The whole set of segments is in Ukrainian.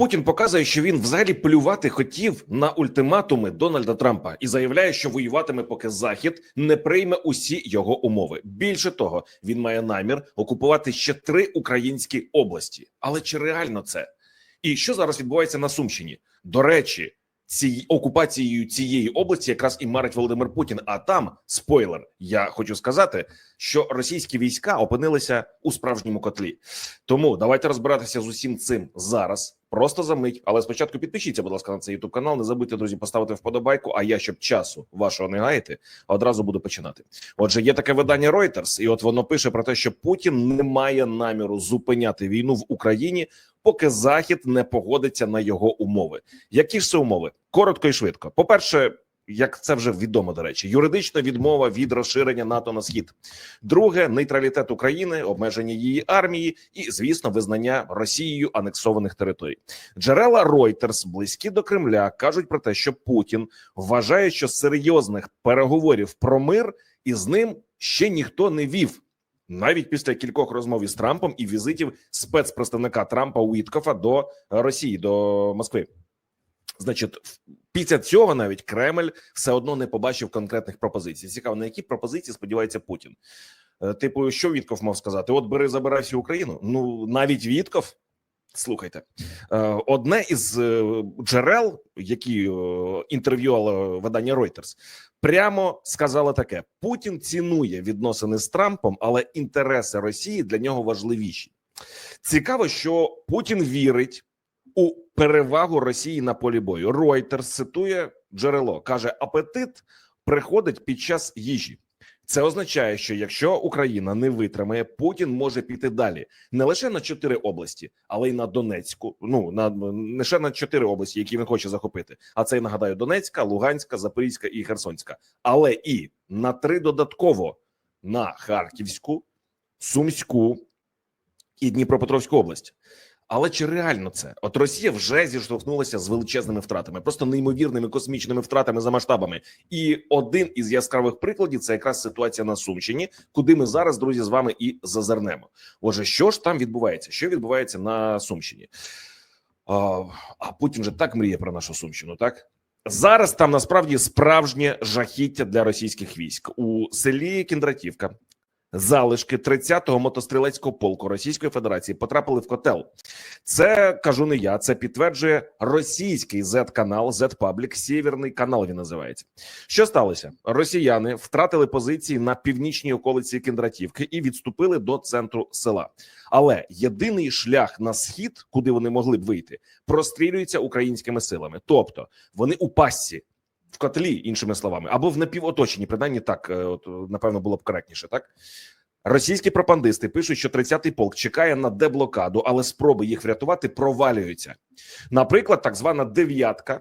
Путін показує, що він взагалі плювати хотів на ультиматуми Дональда Трампа і заявляє, що воюватиме, поки Захід не прийме усі його умови. Більше того, він має намір окупувати ще три українські області. Але чи реально це? І що зараз відбувається на Сумщині? До речі, ці окупацією цієї області якраз і марить Володимир Путін. А там спойлер, я хочу сказати, що російські війська опинилися у справжньому котлі. Тому давайте розбиратися з усім цим зараз. Просто за мить, але спочатку підпишіться, будь ласка, на цей youtube канал. Не забудьте, друзі, поставити вподобайку. А я, щоб часу вашого не гаяти, одразу буду починати. Отже, є таке видання Reuters, і от воно пише про те, що Путін не має наміру зупиняти війну в Україні, поки Захід не погодиться на його умови. Які ж це умови? Коротко і швидко. По перше. Як це вже відомо, до речі, юридична відмова від розширення НАТО на схід, друге нейтралітет України, обмеження її армії, і звісно, визнання Росією анексованих територій. Джерела Reuters, близькі до Кремля, кажуть про те, що Путін вважає, що серйозних переговорів про мир із ним ще ніхто не вів. Навіть після кількох розмов із Трампом і візитів спецпредставника Трампа Уіткофа до Росії до Москви. Значить, після цього навіть Кремль все одно не побачив конкретних пропозицій. Цікаво, на які пропозиції сподівається Путін. Е, Типу, що Вітков мав сказати? От бери, забирай всю Україну. Ну навіть Вітков. Слухайте, е, одне із е, джерел, які е, інтерв'ювало видання Reuters, прямо сказала таке: Путін цінує відносини з Трампом, але інтереси Росії для нього важливіші. Цікаво, що Путін вірить у перевагу Росії на полі бою. Reuters цитує джерело, каже: апетит приходить під час їжі. Це означає, що якщо Україна не витримає, Путін може піти далі не лише на чотири області, але й на Донецьку. Ну на не лише на чотири області, які він хоче захопити. А це я нагадаю: Донецька, Луганська, Запорізька і Херсонська, але і на три додатково на Харківську, Сумську і Дніпропетровську область. Але чи реально це? От Росія вже зіштовхнулася з величезними втратами, просто неймовірними космічними втратами за масштабами. І один із яскравих прикладів це якраз ситуація на Сумщині, куди ми зараз, друзі, з вами і зазирнемо. Отже, що ж там відбувається? Що відбувається на Сумщині? А, Путін же так мріє про нашу Сумщину, так? Зараз там насправді справжнє жахіття для російських військ у селі Кіндратівка. Залишки 30-го мотострілецького полку Російської Федерації потрапили в котел. Це кажу не я. Це підтверджує російський Z-канал, Z-паблік, Сєвєрний канал. Він називається. Що сталося? Росіяни втратили позиції на північній околиці Кіндратівки і відступили до центру села. Але єдиний шлях на схід, куди вони могли б вийти, прострілюється українськими силами. Тобто вони у пастці в котлі, іншими словами, або в напівоточенні, принаймні так, е, от напевно було б коректніше, так. Російські пропагандисти пишуть, що 30-й полк чекає на деблокаду, але спроби їх врятувати провалюються. Наприклад, так звана дев'ятка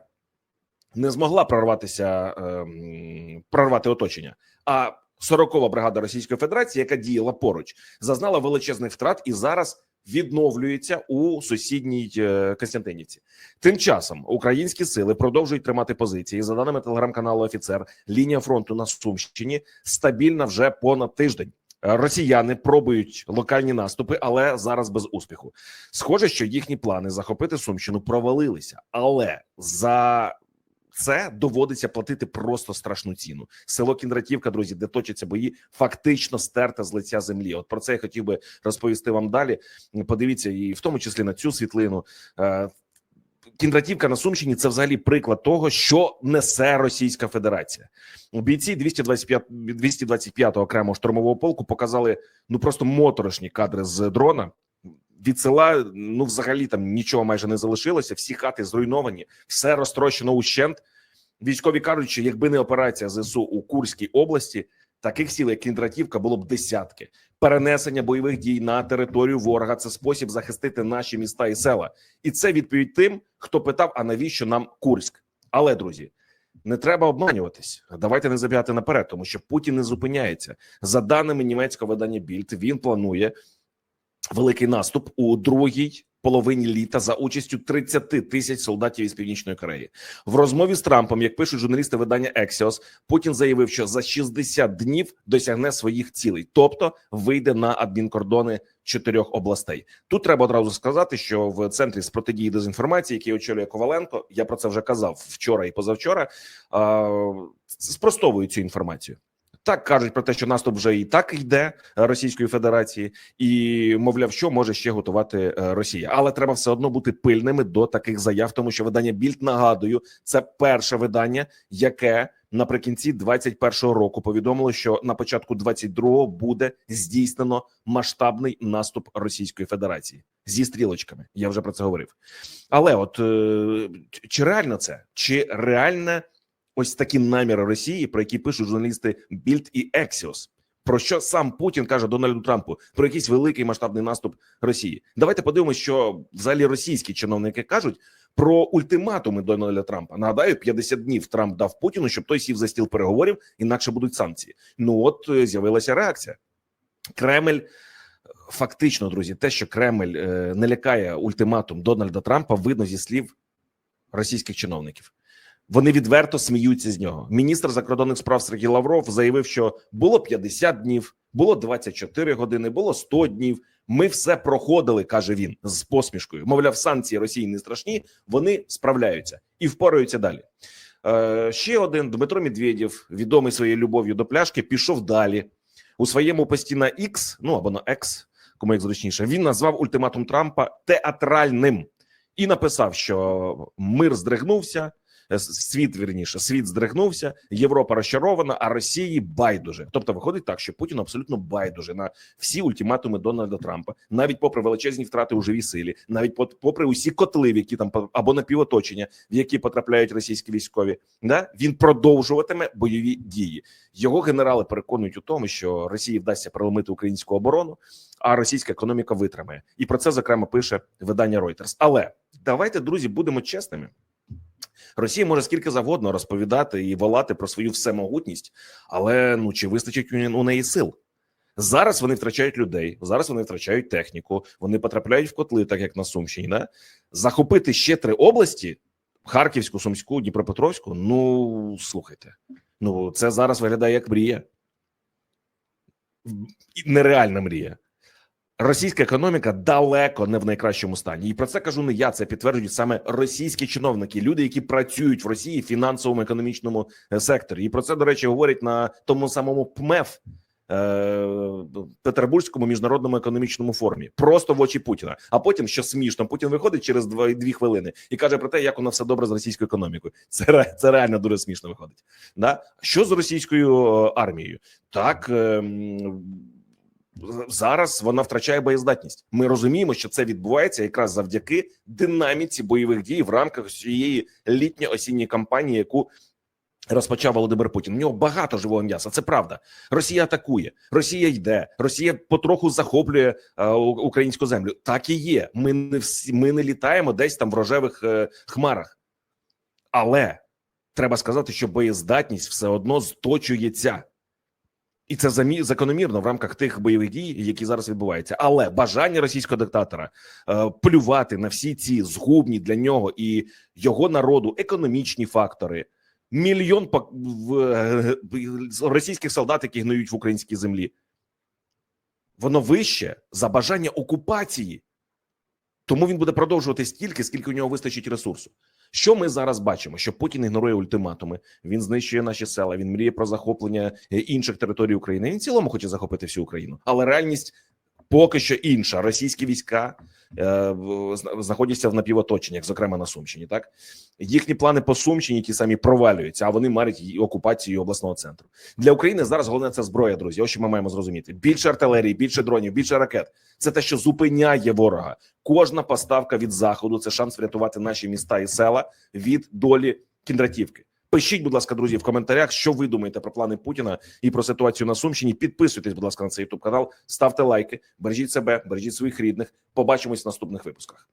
не змогла прорватися, ем, прорвати оточення. А 40-ва бригада Російської Федерації, яка діяла поруч, зазнала величезних втрат і зараз відновлюється у сусідній е, Костянтинівці. Тим часом українські сили продовжують тримати позиції. За даними телеграм-каналу Офіцер, лінія фронту на Сумщині стабільна вже понад тиждень. Е, Росіяни пробують локальні наступи, але зараз без успіху. Схоже, що їхні плани захопити Сумщину провалилися, але за це доводиться платити просто страшну ціну. Село Кіндратівка, друзі, де точаться бої, фактично стерте з лиця землі. От про це я хотів би розповісти вам далі. Подивіться, і в тому числі на цю світлину. Е, Кіндратівка на Сумщині це взагалі приклад того, що несе Російська Федерація. Бійці 225 225-го окремого штурмового полку показали ну просто моторошні кадри з дрона. Від села ну взагалі там нічого майже не залишилося. Всі хати зруйновані, все розтрощено ущент. Військові кажуть, що якби не операція ЗСУ у Курській області, таких сіл, як Кіндратівка, було б десятки. Перенесення бойових дій на територію ворога це спосіб захистити наші міста і села, і це відповідь тим, хто питав: а навіщо нам Курськ? Але друзі, не треба обманюватись. Давайте не забігати наперед, тому що Путін не зупиняється. За даними німецького видання Більд, він планує великий наступ у другій половині літа за участю 30 тисяч солдатів із північної Кореї. В розмові з Трампом, як пишуть журналісти видання Axios, Путін заявив, що за 60 днів досягне своїх цілей, тобто вийде на адмінкордони чотирьох областей. Тут треба одразу сказати, що в центрі з протидії дезінформації, який очолює Коваленко, я про це вже казав вчора і позавчора. а, Спростовують цю інформацію. Так кажуть про те, що наступ вже і так йде Російської Федерації, і мовляв, що може ще готувати е, Росія, але треба все одно бути пильними до таких заяв, тому що видання Більд нагадую, це перше видання, яке наприкінці 21-го року повідомило, що на початку 22-го буде здійснено масштабний наступ Російської Федерації зі стрілочками. Я вже про це говорив. Але от е, чи реально це? Чи реальне ось такі наміри Росії, про які пишуть журналісти Більд і Ексіос? Про що сам Путін каже Дональду Трампу про якийсь великий масштабний наступ Росії? Давайте подивимось, що взагалі російські чиновники кажуть про ультиматуми Дональда Трампа. Нагадаю, 50 днів Трамп дав Путіну, щоб той сів за стіл переговорів, інакше будуть санкції. Ну от е, з'явилася реакція. Кремль фактично, друзі, те, що Кремль е, не лякає ультиматум Дональда Трампа, видно зі слів російських чиновників. Вони відверто сміються з нього. Міністр закордонних справ Сергій Лавров заявив, що було 50 днів, було 24 години, було 100 днів. Ми все проходили, каже він з посмішкою. Мовляв, санкції Росії не страшні, вони справляються і впораються далі. Е, ще один Дмитро Медведєв, відомий своєю любов'ю до пляшки, пішов далі у своєму пості на X, ну або на X, кому як зручніше. Він назвав ультиматум Трампа театральним і написав, що мир здригнувся. Е, Світ вірніше, світ здригнувся, Європа розчарована, а Росії байдуже. Тобто, виходить так, що Путін абсолютно байдуже на всі ультиматуми Дональда Трампа, навіть попри величезні втрати у живій силі, навіть попри усі котли, в які там або напівоточення, в які потрапляють російські військові, да він продовжуватиме бойові дії. Його генерали переконують у тому, що Росії вдасться проломити українську оборону, а російська економіка витримає. І про це зокрема пише видання Reuters. Але давайте, друзі, будемо чесними. Росія може скільки завгодно розповідати і волати про свою всемогутність, але ну чи вистачить у неї сил? Зараз вони втрачають людей, зараз вони втрачають техніку, вони потрапляють в котли, так як на Сумщині. Да? Захопити ще три області: Харківську, Сумську, Дніпропетровську. Ну слухайте, ну це зараз виглядає як мрія. Нереальна мрія. Російська економіка далеко не в найкращому стані, і про це кажу не я. Це підтверджують саме російські чиновники, люди, які працюють в Росії в фінансовому економічному е, секторі. І про це до речі говорять на тому самому ПМЕФ е, Петербурзькому міжнародному економічному форумі, просто в очі Путіна. А потім, що смішно, Путін виходить через два дві хвилини і каже про те, як воно все добре з російською економікою. Це це реально дуже смішно виходить. Да? Що з російською е, армією? Так. ем, зараз вона втрачає боєздатність. Ми розуміємо, що це відбувається якраз завдяки динаміці бойових дій в рамках цієї літньо-осінньої кампанії, яку розпочав Володимир Путін. У нього багато живого м'яса. Це правда. Росія атакує, Росія йде, Росія потроху захоплює е, українську землю. Так і є. Ми не всі ми не літаємо десь там в рожевих е, хмарах, але треба сказати, що боєздатність все одно сточується. І це закономірно в рамках тих бойових дій, які зараз відбуваються. Але бажання російського диктатора е, плювати на всі ці згубні для нього і його народу економічні фактори, мільйон пак- в, е, російських солдат, які гниють в українській землі, воно вище за бажання окупації. Тому він буде продовжувати стільки, скільки у нього вистачить ресурсу. Що ми зараз бачимо? Що Путін ігнорує ультиматуми, він знищує наші села, він мріє про захоплення е, інших територій України. Він в цілому хоче захопити всю Україну, але реальність поки що інша. Російські війська знаходяться в напівоточеннях, зокрема на Сумщині. Так їхні плани по Сумщині ті самі провалюються, а вони марять окупацію обласного центру. Для України зараз головне це зброя, друзі. Ось що ми маємо зрозуміти: більше артилерії, більше дронів, більше ракет. Це те, що зупиняє ворога. Кожна поставка від заходу це шанс врятувати наші міста і села від долі кіндратівки. Пишіть, будь ласка, друзі, в коментарях, що ви думаєте про плани Путіна і про ситуацію на Сумщині. Підписуйтесь, будь ласка, на цей youtube канал, ставте лайки, бережіть себе, бережіть своїх рідних. Побачимось в наступних випусках.